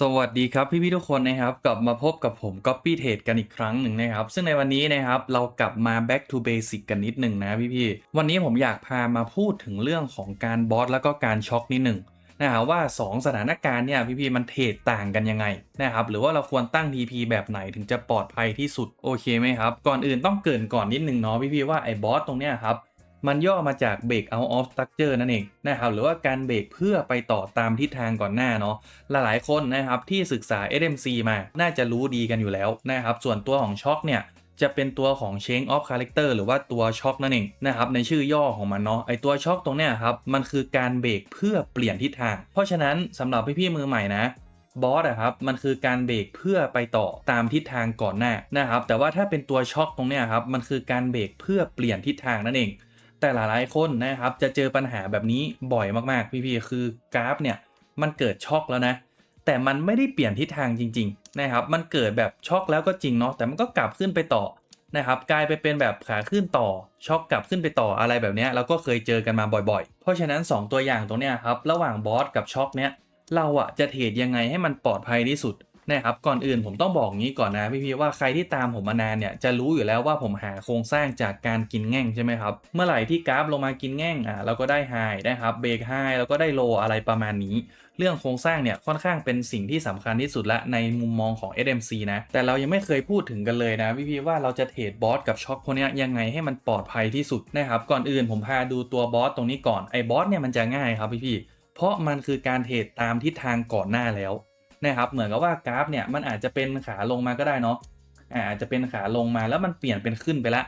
สวัสดีครับพี่พี่ทุกคนนะครับกลับมาพบกับผม Copy Trade กันอีกครั้งหนึ่งนะครับ ซึ่งในวันนี้นะครับเรากลับมา back to basic กันนิดหนึ่งนะพี่พี่วันนี้ผมอยากพามาพูดถึงเรื่องของการบอสแล้วก็การช็อคนิดหนึ่งนะครับว่า 2 สถานการณ์เนี่ยพี่พี่มันเทรดต่างกันยังไงนะครับหรือว่าเราควรตั้ง TP แบบไหนถึงจะปลอดภัยที่สุดโอเคไหมครับ ก่อนอื่นต้องเกินก่อนนิดหนึ่งเนาะพี่พี่ว่าไอ้บอสตรงเนี้ยครับ มันย่อมาจาก break out of structure นั่นเองนะครับหรือว่าการเบรกเพื่อไปต่อตามทิศทางก่อนหน้าเนาะหลายๆคนนะครับที่ศึกษา SMC มาน่าจะรู้ดีกันอยู่แล้วนะครับส่วนตัวของช็อคเนี่ยจะเป็นตัวของ change of character หรือว่าตัวช็อคนั่นเองนะครับในชื่อย่อของมันเนาะไอตัวช็อคตรงเนี้ยครับมันคือการเบรกเพื่อเปลี่ยนทิศทาง เพราะฉะนั้นสำหรับพี่ๆมือใหม่นะบอสอะครับมันคือการเบรกเพื่อไปต่อตามทิศทางก่อนหน้านะครับแต่ว่าถ้าเป็นตัวช็อคตรงเนี้ยครับมันคือการเบรกเพื่อเปลี่ยนทิศทางนั่นเอง แต่หลายๆคนนะครับจะเจอปัญหาแบบนี้บ่อยมากๆ พี่ๆคือกราฟเนี่ยมันเกิดช็อกแล้วนะ แต่มันไม่ได้เปลี่ยนทิศทางจริง ๆ นะครับ มันเกิดแบบช็อกแล้วก็จริงเนาะแต่มันก็กลับขึ้นไปต่อนะครับกลายไปเป็นแบบขาขึ้นต่อช็อกกลับขึ้นไปต่ออะไรแบบนี้เราก็เคยเจอกันมาบ่อยๆ เพราะฉะนั้น 2 ตัวอย่างตรงเนี้ยครับระหว่างบอสกับช็อกเนี้ยเราอะจะเทรดยังไงให้มันปลอดภัยที่สุด นะครับก่อนอื่นผมต้องบอกงี้ก่อนนะพี่ๆว่าใครที่ตามผมมานานเนี่ยจะรู้อยู่แล้วว่าผมหาโครงสร้างจากการกินแง่งใช่ไหมครับเมื่อไหร่ที่กราฟลงมากินแง่งอะเราก็ได้ไฮนะครับเบรกไฮแล้วก็ได้โลอะไรประมาณนี้ เรื่องโครงสร้างเนี่ยค่อนข้างเป็นสิ่งที่สำคัญที่สุดละในมุมมองของ SMC นะแต่เรายังไม่เคยพูดถึงกันเลยนะพี่ๆว่าเราจะเทรดบอสกับช็อคพวกเนี้ยยังไงให้มันปลอดภัยที่สุดนะครับก่อนอื่นผมพาดูตัวบอสตรงนี้ก่อนไอ้บอสเนี่ยมันจะง่ายครับพี่ๆเพราะมันคือการเทรดตามทิศทางก่อนหน้าแล้ว นะครับเหมือนกับว่ากราฟเนี่ยมันอาจจะเป็นขาลงมาก็ได้เนาะอาจจะเป็นขาลงมาแล้วมันเปลี่ยนเป็นขึ้นไปละ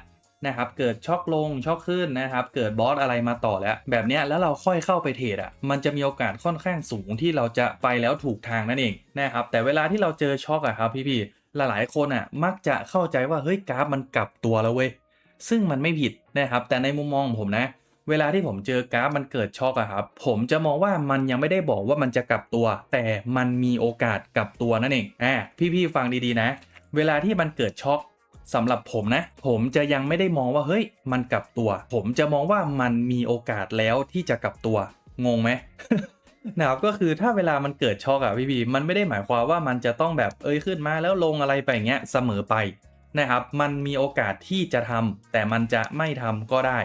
นะครับเกิดช็อกลงช็อกขึ้นนะครับเกิดบอสอะไรมาต่อแล้ว แบบนี้แล้วเราค่อยเข้าไปเทรดอะมันจะมีโอกาสค่อนข้างสูงที่เราจะไปแล้วถูกทางนั่นเองนะครับแต่เวลาที่เราเจอช็อกอะครับพี่ๆหลายๆคนอะมักจะเข้าใจว่าเฮ้ยกราฟมันกลับตัวแล้วเว้ยซึ่งมันไม่ผิดนะครับแต่ในมุมมองของผมนะ เวลาที่ผมเจอกราฟมันเกิดช็อกอะครับ ผมจะมองว่ามันยังไม่ได้บอกว่ามันจะกลับตัว แต่มันมีโอกาสกลับตัวนั่นเองอ่าพี่ๆฟังดีๆนะ เวลาที่มันเกิดช็อกสำหรับผมนะ ผมจะยังไม่ได้มองว่าเฮ้ย มันกลับตัว ผมจะมองว่ามันมีโอกาสแล้วที่จะกลับตัว งงไหมนะครับก็คือถ้าเวลามันเกิดช็อกอะพี่ๆมันไม่ได้หมายความว่ามันจะต้องแบบเอ้ยขึ้นมาแล้วลงอะไรไปอย่างเงี้ยเสมอไปนะครับ มันมีโอกาสที่จะทำแต่มันจะไม่ทำก็ได้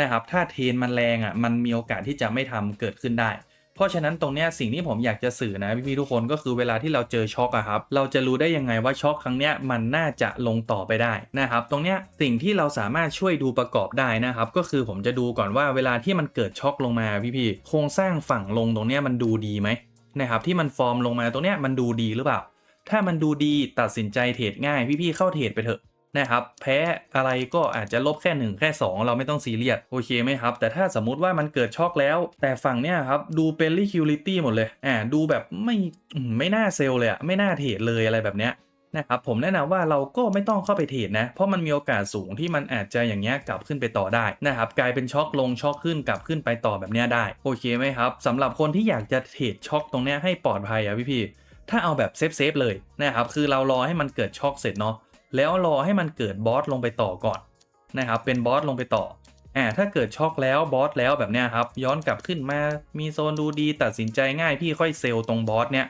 นะครับถ้าเทรนมันแรงอะมันมีโอกาสที่จะไม่ทำเกิดขึ้นได้ เพราะฉะนั้นตรงเนี้ยสิ่งที่ผมอยากจะสื่อนะพี่ๆทุกคนก็คือเวลาที่เราเจอช็อกอะครับเราจะรู้ได้ยังไงว่าช็อกครั้งเนี้ยมันน่าจะลงต่อไปได้นะครับตรงเนี้ยสิ่งที่เราสามารถช่วยดูประกอบได้นะครับก็คือผมจะดูก่อนว่าเวลาที่มันเกิดช็อกลงมาพี่ๆโครงสร้างฝั่งลงตรงเนี้ยมันดูดีไหมนะครับที่มันฟอร์มลงมาตรงเนี้ยมันดูดีหรือเปล่า ถ้ามันดูดีตัดสินใจเทรดง่ายพี่ๆเข้าเทรดไปเถอะ นะครับแพ้อะไรก็อาจจะลบแค่ 1 แค่ 2 เราไม่ต้องซีเรียสโอเคไหมครับ แต่ถ้าสมมุติว่ามันเกิดช็อกแล้ว แต่ฝั่งเนี้ยครับดูเป็น liquidity หมดเลยอ่าดูแบบไม่ไม่น่าเซลเลยอะไม่น่าเทรดเลยอะไรแบบเนี้ยนะครับผมแนะนำว่าเราก็ไม่ต้องเข้าไปเทรดนะ เพราะมันมีโอกาสสูงที่มันอาจจะอย่างเงี้ยกลับขึ้นไปต่อได้นะครับกลายเป็นช็อกลงช็อกขึ้นกลับขึ้นไปต่อแบบเนี้ยได้โอเคไหมครับสำหรับคนที่อยากจะเทรดช็อกตรงเนี้ยให้ปลอดภัยอะพี่ๆถ้าเอาแบบเซฟเซฟๆเลยนะครับคือเรารอให้มันเกิดช็อกเสร็จเนาะ แล้วรอให้มันเกิดบอสลงไปต่อก่อนนะครับเป็นบอสลงไปต่ออ่าถ้าเกิดช็อกแล้วบอสแล้วแบบเนี้ยครับย้อนกลับขึ้นมามีโซนดูดีตัดสินใจง่ายพี่ค่อยเซลตรงบอสเนี้ย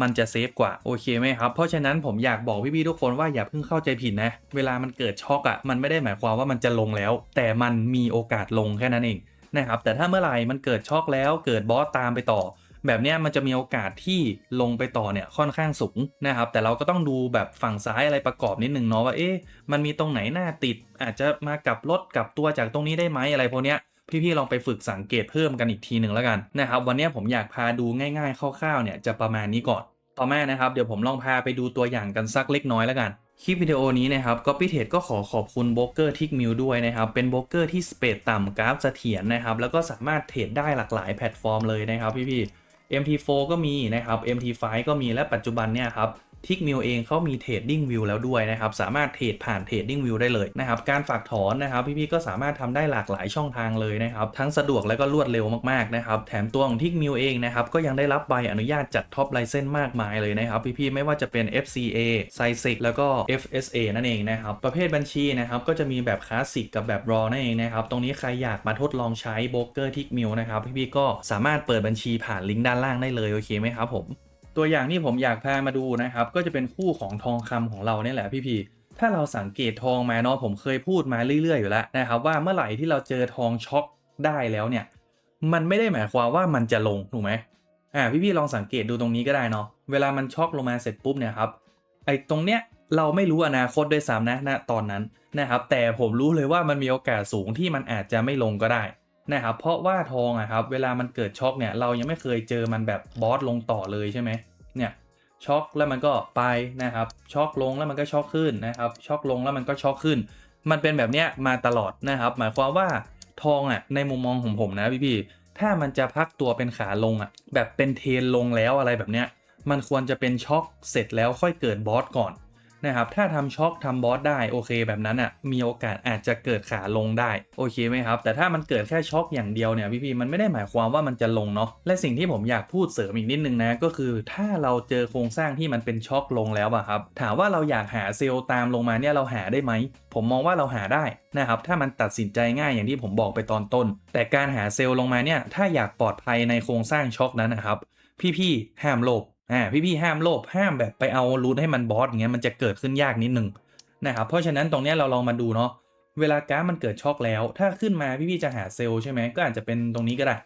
มันจะเซฟกว่าโอเคไหมครับ เพราะฉะนั้นผมอยากบอกพี่ๆทุกคนว่าอย่าเพิ่งเข้าใจผิดนะ เวลามันเกิดช็อกอะ่ะมันไม่ได้หมายความว่ามันจะลงแล้ว แต่มันมีโอกาสลงแค่นั้นเองนะครับแต่ถ้าเมื่อไหร่มันเกิดช็อกแล้วเกิดบอสตามไปต่อ แบบนี้มันจะมีโอกาสที่ลงไปต่อเนี่ยค่อนข้างสูงนะครับ แต่เราก็ต้องดูแบบฝั่งซ้ายอะไรประกอบนิดนึงเนาะว่าเอ๊ะมันมีตรงไหนหน้าติด อาจจะมากับรถกับตัวจากตรงนี้ได้ไหมอะไรพวกเนี้ยพี่ๆลองไปฝึกสังเกตเพิ่มกันอีกทีหนึ่งแล้วกันนะครับ วันนี้ผมอยากพาดูง่ายๆคร่าวๆเนี่ยจะประมาณนี้ก่อน ต่อมานะครับเดี๋ยวผมลองพาไปดูตัวอย่างกันสักเล็กน้อยแล้วกันคลิปวิดีโอนี้นะครับ Copy Trade ก็ขอขอบคุณโบรกเกอร์ทิกมิลด้วยนะครับ เป็นโบรกเกอร์ที่สเปดต่ำกราฟเสถียรนะครับ แล้วก็สามารถเทรดได้หลากหลายแพลตฟอร์มเลยนะครับพี่ๆ MT4 ก็มีนะครับ MT5 ก็มีและปัจจุบันเนี่ยครับ ทิกมิลเองเขามีเทรดดิ้งวิวแล้วด้วยนะครับ สามารถเทรดผ่านเทรดดิ้งวิวได้เลยนะครับ การฝากถอนนะครับ พี่ๆก็สามารถทำได้หลากหลายช่องทางเลยนะครับ ทั้งสะดวกและก็รวดเร็วมากๆนะครับ แถมตัวของทิกมิลเองนะครับ ก็ยังได้รับใบอนุญาตจัดท็อปไลเซนส์มากมายเลยนะครับ พี่ๆไม่ว่าจะเป็น FCA s i s e c แล้วก็ FSA นั่นเองนะครับ ประเภทบัญชีนะครับ ก็จะมีแบบคลาสสิกกับแบบรอนั่นเองนะครับ ตรงนี้ใครอยากมาทดลองใช้โบรกเกอร์ทิกมิลนะครับ พี่ๆก็สามารถเปิดบัญชีผ่านลิงก์ด้านล่างได้เลยโอเคไหมครับผม ตัวอย่างที่ผมอยากพามาดูนะครับ ก็จะเป็นคู่ของทองคำของเราเนี่ยแหละพี่พีถ้าเราสังเกตทองมาเนาะผมเคยพูดมาเรื่อยๆอยู่แล้วนะครับ ว่าเมื่อไหร่ที่เราเจอทองช็อกได้แล้วเนี่ย มันไม่ได้หมายความว่ามันจะลงถูกไหมอ่าพี่ๆลองสังเกตดูตรงนี้ก็ได้เนาะเวลามันช็อกลงมาเสร็จปุ๊บเนี่ยครับไอ้ตรงเนี้ยเราไม่รู้อนาคตด้วยซ้ำนะณตอนนั้นนะครับ แต่ผมรู้เลยว่ามันมีโอกาสสูงที่มันอาจจะไม่ลงก็ได้ นะครับเพราะว่าทองอะครับเวลามันเกิดช็อกเนี่ยเรายังไม่เคยเจอมันแบบบอสลงต่อเลยใช่ไหมเนี่ยช็อกแล้วมันก็ไปนะครับช็อกลงแล้วมันก็ช็อกขึ้นนะครับช็อกลงแล้วมันก็ช็อกขึ้น มันเป็นแบบเนี้ยมาตลอดนะครับ หมายความว่าทองอะในมุมมองของผมนะพี่ๆถ้ามันจะพักตัวเป็นขาลงอะแบบเป็นเทนลงแล้วอะไรแบบเนี้ยมันควรจะเป็นช็อกเสร็จแล้วค่อยเกิดบอสก่อน นะครับถ้าทำช็อกทำบอสได้โอเคแบบนั้นอะมีโอกาสอาจจะเกิดขาลงได้โอเคไหมครับ แต่ถ้ามันเกิดแค่ช็อกอย่างเดียวเนี่ยพี่ๆมันไม่ได้หมายความว่ามันจะลงเนาะและสิ่งที่ผมอยากพูดเสริมอีกนิดนึงนะก็คือถ้าเราเจอโครงสร้างที่มันเป็นช็อกลงแล้วอะครับถามว่าเราอยากหาเซลล์ตามลงมาเนี่ยเราหาได้ไหมผมมองว่าเราหาได้นะครับถ้ามันตัดสินใจง่ายอย่างที่ผมบอกไปตอนต้น แต่การหาเซลล์ลงมาเนี่ยถ้าอยากปลอดภัยในโครงสร้างช็อกนั้นนะครับพี่ๆห้ามโลภ อ่าพี่ๆห้ามโลภห้ามแบบไปเอารูทให้มันบอสอย่างเงี้ยมันจะเกิดขึ้นยากนิดนึงนะครับเพราะฉะนั้นตรงเนี้ยเราลองมาดูเนาะเวลากราฟมันเกิดช็อกแล้ว ถ้าขึ้นมาพี่ๆจะหาเซลล์ใช่ไหมก็อาจจะเป็นตรงนี้ก็ได้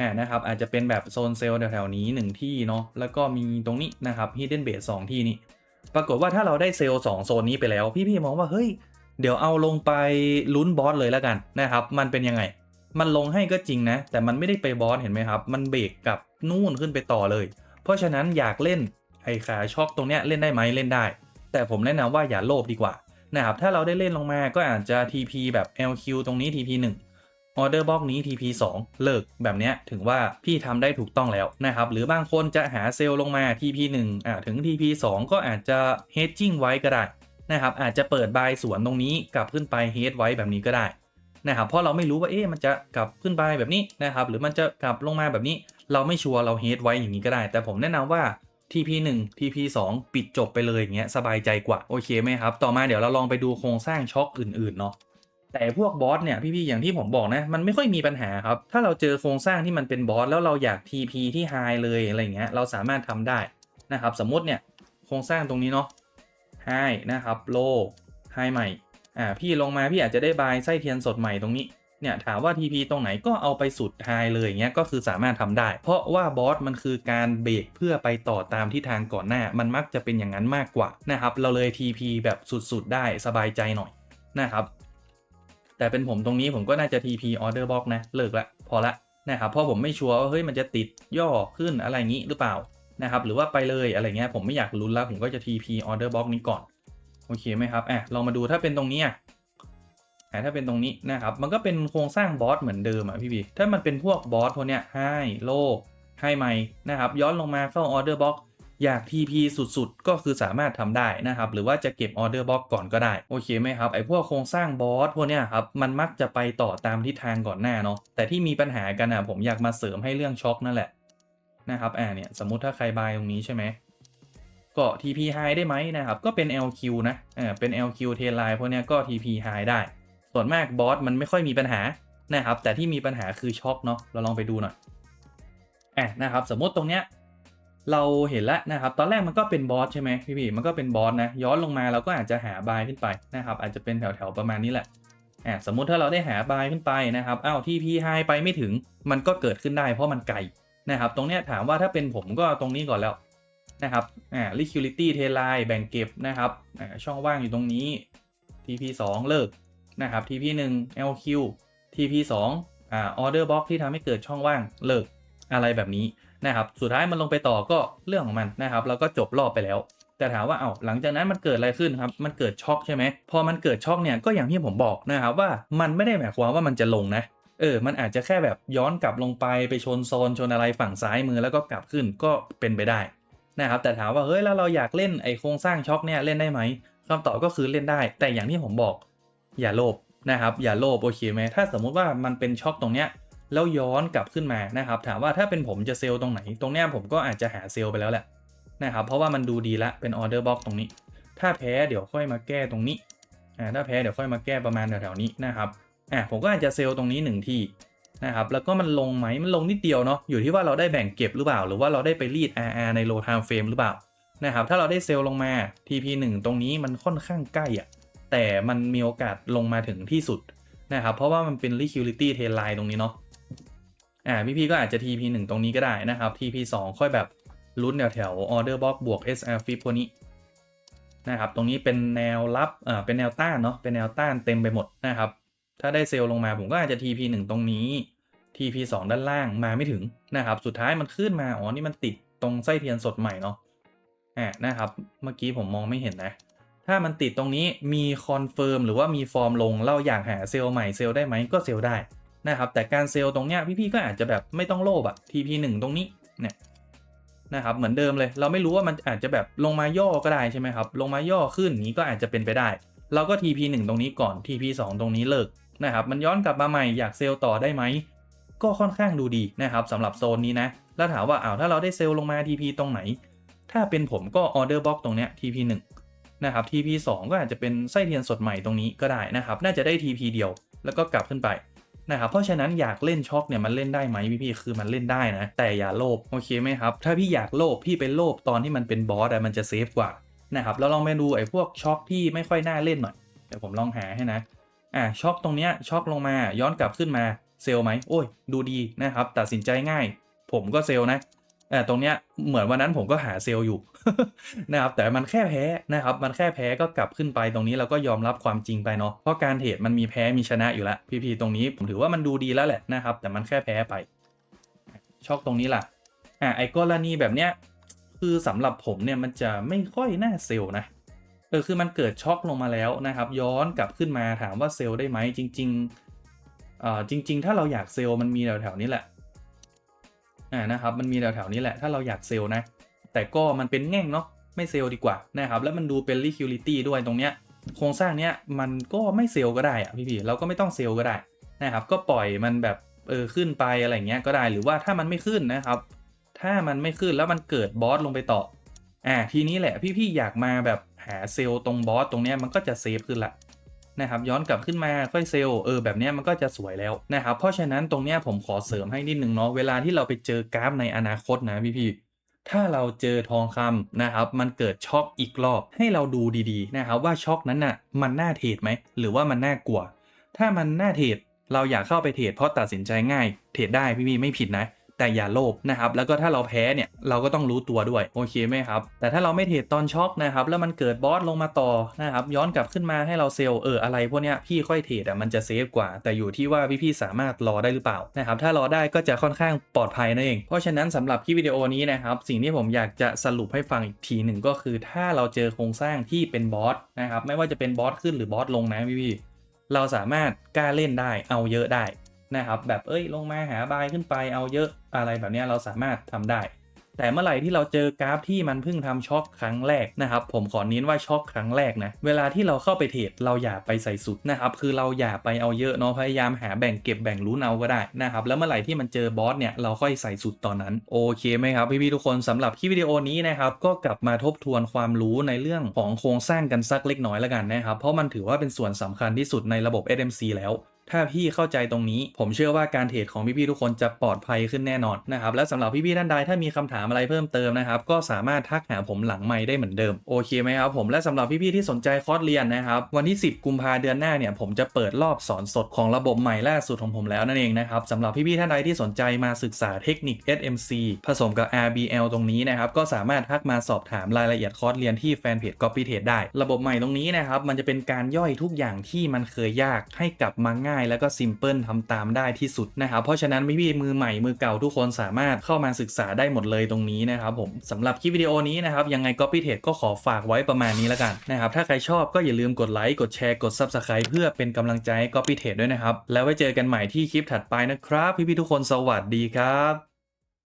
อ่านะครับอาจจะเป็นแบบโซนเซลล์แถวๆนี้ 1 ที่เนาะแล้วก็มีตรงนี้นะครับ hidden base 2ที่นี่ปรากฏว่าถ้าเราได้เซลล์2โซนนี้ไปแล้วพี่ๆมองว่าเฮ้ยเดี๋ยวเอาลงไปลุ้นบอสเลยแล้วกันนะครับมันเป็นยังไง มันลงให้ก็จริงนะ แต่มันไม่ได้ไปบอสเห็นไหมครับ มันเบรกกับนู่นขึ้นไปต่อเลย เพราะฉะนั้นอยากเล่นไอ้ขาช็อคตรงเนี้ยเล่นได้ไหมเล่นได้ แต่ผมแนะนำว่าอย่าโลภดีกว่านะครับถ้าเราได้เล่นลงมาก็อาจจะ TP แบบ LQ ตรงนี้ TP 1 Order Box นี้ TP 2 เลิกแบบเนี้ยถึงว่าพี่ทำได้ถูกต้องแล้วนะครับ หรือบางคนจะหาเซลล์ลงมา TP 1อ่าถึง TP 2 ก็อาจจะ hedging ไว้ก็ได้นะครับอาจจะเปิดบายสวนตรงนี้กลับขึ้นไป hed ไว้แบบนี้ก็ได้นะครับเพราะเราไม่รู้ว่าเอ๊ะมันจะกลับขึ้นไปแบบนี้นะครับหรือมันจะกลับลงมาแบบนี้ เราไม่ชัวร์เรา hed ไว้อย่างนี้ก็ได้ แต่ผมแนะนำว่า TP 1 TP 2 ปิดจบไปเลยอย่างเงี้ยสบายใจกว่าโอเคไหมครับ ต่อมาเดี๋ยวเราลองไปดูโครงสร้างช็อคอื่นๆเนาะแต่พวกบอสเนี่ยพี่ๆอย่างที่ผมบอกนะ มันไม่ค่อยมีปัญหาครับ ถ้าเราเจอโครงสร้างที่มันเป็นบอสแล้วเราอยาก TP ที่ไฮเลยอะไรเงี้ยเราสามารถทำได้นะครับสมมติเนี่ยโครงสร้างตรงนี้เนาะไฮนะครับโลไฮใหม่อ่าพี่ลงมาพี่อาจจะได้บายไส้เทียนสดใหม่ตรงนี้ เนี่ยถามว่า TP ตรงไหนก็เอาไปสุดไฮเลยอย่างเงี้ยก็คือสามารถทำได้ เพราะว่าบอสมันคือการเบรกเพื่อไปต่อตามทิศทางก่อนหน้า มันมักจะเป็นอย่างนั้นมากกว่านะครับเราเลย TP แบบสุดๆ ได้สบายใจหน่อยนะครับแต่เป็นผมตรงนี้ผมก็น่าจะ TP order box นะเลิกละพอละนะครับเพราะผมไม่ชัวร์ว่าเฮ้ยมันจะติดย่อขึ้นอะไรงี้หรือเปล่านะครับหรือว่าไปเลยอะไรเงี้ยผมไม่อยากลุ้นแล้วผมก็จะ TP order box นี้ก่อนโอเคไหมครับอะลองมาดูถ้าเป็นตรงนี้อะ ถ้าเป็นตรงนี้นะครับมันก็เป็นโครงสร้างบอสเหมือนเดิมอะพี่บีถ้ามันเป็นพวกบอสพวกเนี้ยให้โลให้ไมนะครับย้อนลงมาเข้าออเดอร์บ็อกอยาก TP สุดๆ ก็คือสามารถทำได้นะครับ หรือว่าจะเก็บออเดอร์บ็อกก่อนก็ได้ โอเคไหมครับ ไอพวกโครงสร้างบอสพวกเนี้ยครับ มันมักจะไปต่อตามทิศทางก่อนหน้าเนาะแต่ที่มีปัญหากันอะผมอยากมาเสริมให้เรื่องช็อคนั่นแหละนะครับอ่าเนี่ยสมมุติถ้าใครบายตรงนี้ใช่ไหมก็ TP high ได้ไหมนะครับ ก็เป็น LQ นะอ่าเป็น LQ เทไลน์พวกเนี้ยก็ TP high ได้ ส่วนมากบอสมันไม่ค่อยมีปัญหานะครับ แต่ที่มีปัญหาคือช็อคเนาะเราลองไปดูหน่อยอะนะครับ สมมติตรงเนี้ยเราเห็นแล้วนะครับ ตอนแรกมันก็เป็นบอสใช่ไหมพี่พี่มันก็เป็นบอสนะ ย้อนลงมาเราก็อาจจะหาบายขึ้นไปนะครับ อาจจะเป็นแถวๆประมาณนี้แหละอะสมมุติถ้าเราได้หาบายขึ้นไปนะครับอ้าวที่พี่ไฮไปไม่ถึงมันก็เกิดขึ้นได้เพราะมันไกลนะครับ ตรงเนี้ยถามว่าถ้าเป็นผมก็ตรงนี้ก่อนแล้วนะครับอ่า liquidity t a i l line แบ่งเก็บนะครับอ่าช่องว่างอยู่ตรงนี้ TP 2 เลิก นะครับ TP 1 LQ TP 2อ่า order box ที่ทำให้เกิดช่องว่างเลิกอะไรแบบนี้นะครับ สุดท้ายมันลงไปต่อก็เรื่องของมันนะครับแล้วก็จบรอบไปแล้ว แต่ถามว่าเอา้าหลังจากนั้นมันเกิดอะไรขึ้นครับ มันเกิดช็อกใช่ไหมพอมันเกิดช็อกเนี่ยก็อย่างที่ผมบอกนะครับว่ามันไม่ได้หมายความว่ามันจะลงนะเออ มันอาจจะแค่แบบย้อนกลับลงไปไปชนโซนชนอะไรฝั่งซ้ายมือแล้วก็กลับขึ้นก็เป็นไปได้นะครับ แต่ถามว่าเฮ้ยแล้วเราอยากเล่นไอโครงสร้างช็อกเนี่ยเล่นได้ไหมคำตอบก็คือเล่นได้ แต่อย่างที่ผมบอก อย่าโลภนะครับ อย่าโลภโอเคไหมถ้าสมมุติว่ามันเป็นช็อคตรงเนี้ยแล้วย้อนกลับขึ้นมานะครับ ถามว่าถ้าเป็นผมจะเซลล์ตรงไหน ตรงเนี้ยผมก็อาจจะหาเซลล์ไปแล้วแหละนะครับเพราะว่ามันดูดีละเป็นออเดอร์บ็อกตรงนี้ ถ้าแพ้เดี๋ยวค่อยมาแก้ตรงนี้อ่าถ้าแพ้เดี๋ยวค่อยมาแก้ประมาณแถวๆนี้นะครับอ่าผมก็อาจจะเซลล์ตรงนี้หนึ่งที่นะครับแล้วก็มันลงไหมมันลงนิดเดียวเนาะอยู่ที่ว่าเราได้แบ่งเก็บหรือเปล่า หรือว่าเราได้ไปรีด RR ใน low time frame หรือเปล่านะครับถ้าเราได้เซลล์ลงมา TP 1 ตรงนี้มันค่อนข้างใกล้อะ แต่มันมีโอกาสลงมาถึงที่สุดนะครับ เพราะว่ามันเป็น liquidity tail line ตรงนี้เนาะอ่าพี่พี่ก็อาจจะ TP 1ตรงนี้ก็ได้นะครับ TP 2ค่อยแบบลุ้นแถวแถว order box บวก SR flip พวกนี้นะครับ ตรงนี้เป็นแนวรับอ่าเป็นแนวต้านเนาะเป็นแนวต้านเต็มไปหมดนะครับ ถ้าได้เซลล์ลงมาผมก็อาจจะ TP 1ตรงนี้ TP 2ด้านล่างมาไม่ถึงนะครับ สุดท้ายมันขึ้นมา อ๋อ นี่มันติดตรงไส้เทียนสดใหม่เนาะอ่านะครับ เมื่อกี้ผมมองไม่เห็นนะ ถ้ามันติดตรงนี้มีคอนเฟิร์มหรือว่ามีฟอร์มลง เราอยากหาเซลล์ใหม่เซลล์ได้ไหมก็เซลล์ได้นะครับ แต่การเซลล์ตรงเนี้ยพี่ๆก็อาจจะแบบไม่ต้องโลภอะ TP 1ตรงนี้เนี่ยนะครับเหมือนเดิมเลย เราไม่รู้ว่ามันอาจจะแบบลงมาย่อก็ได้ใช่ไหมครับ ลงมาย่อขึ้นนี้ก็อาจจะเป็นไปได้ เราก็ TP 1ตรงนี้ก่อน TP 2ตรงนี้เลิกนะครับ มันย้อนกลับมาใหม่อยากเซลล์ต่อได้ไหมก็ค่อนข้างดูดีนะครับสำหรับโซนนี้นะ แล้วถามว่าอ้าวถ้าเราได้เซลล์ลงมา TP ตรงไหน ถ้าเป็นผมก็ออเดอร์บ็อกตรงเนี้ย TP 1 นะครับ TP 2 ก็อาจจะเป็นไส้เทียนสดใหม่ตรงนี้ก็ได้นะครับ น่าจะได้ TP เดียวแล้วก็กลับขึ้นไปนะครับ เพราะฉะนั้นอยากเล่นช็อคเนี่ยมันเล่นได้ไหมพี่พี่คือมันเล่นได้นะ แต่อย่าโลภโอเคไหมครับ ถ้าพี่อยากโลภพี่ไปโลภตอนที่มันเป็นบอสอะมันจะเซฟกว่านะครับแล้วลองไปดูไอ้พวกช็อคที่ไม่ค่อยน่าเล่นหน่อยเดี๋ยวผมลองหาให้นะอะช็อคตรงเนี้ยช็อคลงมาย้อนกลับขึ้นมาเซลไหมโอ้ย ดูดีนะครับ ตัดสินใจง่าย ผมก็เซลนะ แต่ตรงเนี้ยเหมือนวันนั้นผมก็หาเซลล์อยู่นะครับแต่มันแค่แพ้นะครับมันแค่แพ้ก็กลับขึ้นไปตรงนี้เราก็ยอมรับความจริงไปเนาะเพราะการเทรดมันมีแพ้มีชนะอยู่แล้วพี่ๆตรงนี้ผมถือว่ามันดูดีแล้วแหละนะครับ แต่มันแค่แพ้ไปช็อคตรงนี้ล่ะอะไอ้กรณีแบบเนี้ยคือสำหรับผมเนี่ยมันจะไม่ค่อยน่าเซลล์นะเออคือมันเกิดช็อคลงมาแล้วนะครับ ย้อนกลับขึ้นมาถามว่าเซลล์ได้ไหมจริง ๆอ่าจริง ๆ ถ้าเราอยากเซลล์มันมีแถวๆนี้แหละ อ่านะครับมันมีแถวๆนี้แหละถ้าเราอยากเซลล์นะ แต่ก็มันเป็นแง่งเนาะไม่เซลล์ดีกว่านะครับแล้วมันดูเป็น liquidity ด้วยตรงเนี้ยโครงสร้างเนี้ยมันก็ไม่เซลล์ก็ได้อะพี่ๆเราก็ไม่ต้องเซลล์ก็ได้นะครับก็ปล่อยมันแบบเออขึ้นไปอะไรเงี้ยก็ได้หรือว่าถ้ามันไม่ขึ้นนะครับ ถ้ามันไม่ขึ้นแล้วมันเกิดบอสลงไปต่ออ่าทีนี้แหละพี่ๆอยากมาแบบหาเซลล์ตรงบอสตรงเนี้ยมันก็จะเซฟขึ้นละ นะครับย้อนกลับขึ้นมาค่อยเซลล์เออแบบนี้มันก็จะสวยแล้วนะครับเพราะฉะนั้นตรงเนี้ยผมขอเสริมให้นิดนึงเนาะเวลาที่เราไปเจอกราฟในอนาคตนะพี่ๆถ้าเราเจอทองคำนะครับ มันเกิดช็อคอีกรอบ ให้เราดูดีๆนะครับว่าช็อคนั้นน่ะมันน่าเทรดไหมหรือว่ามันน่ากลัว ถ้ามันน่าเทรดเราอยากเข้าไปเทรดเพราะตัดสินใจง่าย เทรดได้พี่ๆไม่ผิดนะ แต่อย่าโลภนะครับแล้วก็ถ้าเราแพ้เนี่ยเราก็ต้องรู้ตัวด้วยโอเคไหมครับแต่ถ้าเราไม่เทรดตอนช็อคนะครับแล้วมันเกิดบอสลงมาต่อนะครับย้อนกลับขึ้นมาให้เราเซลล์เอออะไรพวกเนี้ยพี่ค่อยเทรดอะมันจะเซฟกว่า แต่อยู่ที่ว่าพี่ๆสามารถรอได้หรือเปล่านะครับถ้ารอได้ก็จะค่อนข้างปลอดภัยนั่นเอง เพราะฉะนั้นสำหรับคลิปวิดีโอนี้นะครับสิ่งที่ผมอยากจะสรุปให้ฟังอีกทีหนึ่งก็คือ ถ้าเราเจอโครงสร้างที่เป็นบอสนะครับไม่ว่าจะเป็นบอสขึ้นหรือบอสลงนะพี่ๆเราสามารถกล้าเล่นได้เอาเยอะได้ นะครับแบบเอ้ยลงมาหาบายขึ้นไปเอาเยอะอะไรแบบนี้เราสามารถทำได้ แต่เมื่อไหร่ที่เราเจอกราฟที่มันเพิ่งทำช็อคครั้งแรกนะครับผมขอเน้นว่าช็อคครั้งแรกนะเวลาที่เราเข้าไปเทรดเราอย่าไปใส่สุดนะครับคือเราอย่าไปเอาเยอะเนาะพยายามหาแบ่งเก็บแบ่งลุ้นเอาก็ได้นะครับแล้วเมื่อไหร่ที่มันเจอบอสเนี่ยเราค่อยใส่สุดตอนนั้นโอเคไหมครับพี่ๆทุกคนสำหรับคลิปวิดีโอนี้นะครับก็กลับมาทบทวนความรู้ในเรื่องของโครงสร้างกันสักเล็กน้อยแล้วกันนะครับเพราะมันถือว่าเป็นส่วนสำคัญที่สุดในระบบ SMC แล้ว ถ้าพี่เข้าใจตรงนี้ ผมเชื่อว่าการเทรดของพี่ๆทุกคนจะปลอดภัยขึ้นแน่นอนนะครับและสำหรับพี่ๆท่านใดถ้ามีคำถามอะไรเพิ่มเติมนะครับก็สามารถทักหาผมหลังไมค์ได้เหมือนเดิมโอเคไหมครับผมและสำหรับพี่ๆที่สนใจคอร์สเรียนนะครับวันที่ 10 กุมภาเดือนหน้าเนี่ยผมจะเปิดรอบสอนสดของระบบใหม่ล่าสุดของผมแล้วนั่นเองนะครับสำหรับพี่ๆท่านใดที่สนใจมาศึกษาเทคนิค SMC ผสมกับ RBL ตรงนี้นะครับก็สามารถทักมาสอบถามรายละเอียดคอร์สเรียนที่แฟนเพจ Copy Trade ได้ ระบบใหม่ตรงนี้นะครับมันจะเป็นการย่อยทุกอย่างที่มันเคยยากให้กลับมาง่ายง่ายแล้วก็ซิมเพิลทำตามได้ที่สุดนะครับเพราะฉะนั้นพี่ๆมือใหม่มือเก่าทุกคนสามารถเข้ามาศึกษาได้หมดเลยตรงนี้นะครับผมสำหรับคลิปวิดีโอนี้นะครับยังไง Copy Trade ก็ขอฝากไว้ประมาณนี้แล้วกันนะครับถ้าใครชอบก็อย่าลืมกดไลค์กดแชร์กด Subscribe เพื่อเป็นกำลังใจให้ Copy Trade ด้วยนะครับแล้วไว้เจอกันใหม่ที่คลิปถัดไปนะครับ พี่ๆทุกคนสวัสดีครับ